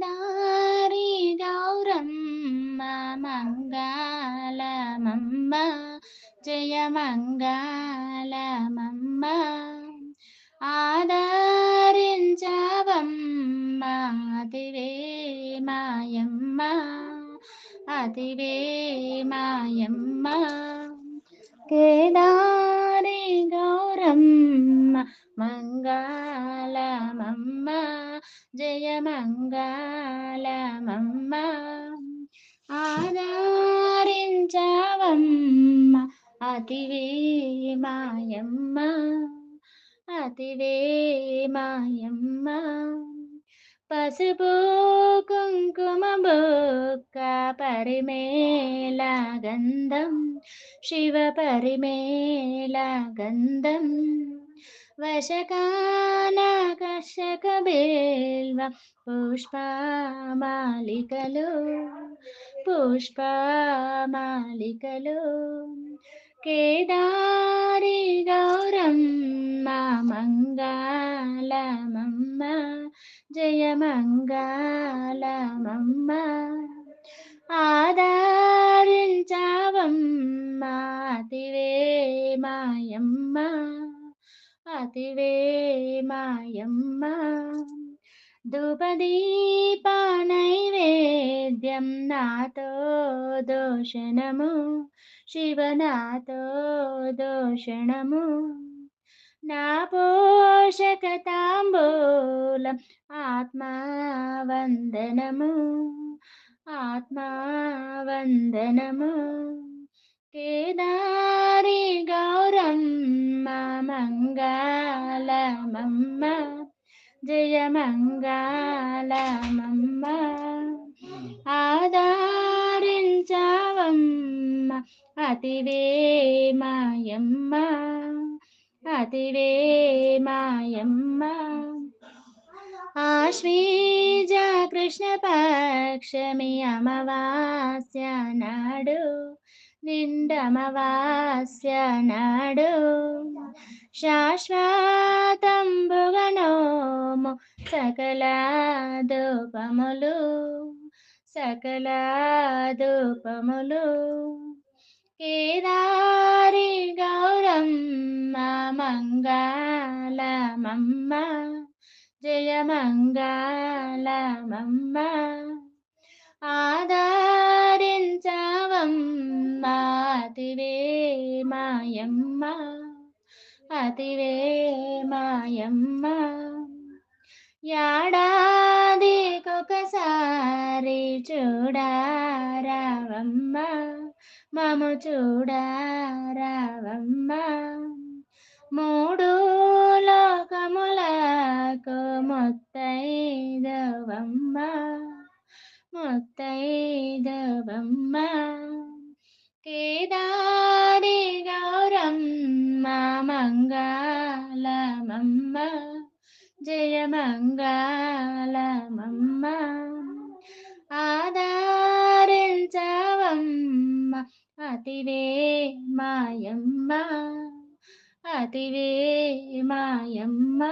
దారి గౌరమ్మ మంగళమమ్మ జయ మంగళమమ్మ ఆదరించవమ్మ అతివే మాయమ్మ అతివే మాయమ్మ కేదారి గౌరమ్మ మంగళ మంగళమమ్మ జయ మంగళమమ్మ. ఆదరించవమ్మ అతివే మాయమ్మ అతివే మాయమ్మ. పసుపు కుంకుమ బొక్క పరిమేళ గంధం శివ పరిమేళ గంధం. వశకాన కర్షక బేల్వ పుష్పమాలికలు పుష్పమాలికలు. కేదారి గౌరమ్మ మంగళమమ్మ జయ మంగళమమ్మ. ఆదారించావమ్మ తివే మాయమ్మ. అతివే మాయమ్మ ధూపదీప నాతో దోషణము శివనాతో దోషణము. నా పోషకతాంబూలం ఆత్మావందనము ఆత్మావందనము. కేదా మంగళమమ్మ జయ మంగళమమ్మ ఆదరించవమ్మ అతివే మాయమ్మ ఆశ్వీజ కృష్ణ పక్షమి అమావాస్య నాడు నిండమవాస్య నాడు శాశ్వతంబుగనోము సకల దూపములు సకల దూపములు కేదారి గౌరమ్మ మంగళమమ్మ జయ మంగళమమ్మ ఆదా అతివే మాయమ్మ అతివే మాయమ్మ. ఏడాదికొకసారి చూడారావమ్మ మము చూడారావమ్మ మూడు లోకములకు ముత్తైదవమ్మ ముత్తైదవమ్మ. మంగళమమ్మ. జయ మంగళమమ్మ. ఆదరించవమ్మ అతివే మాయమ్మ. అతివే మాయమ్మ.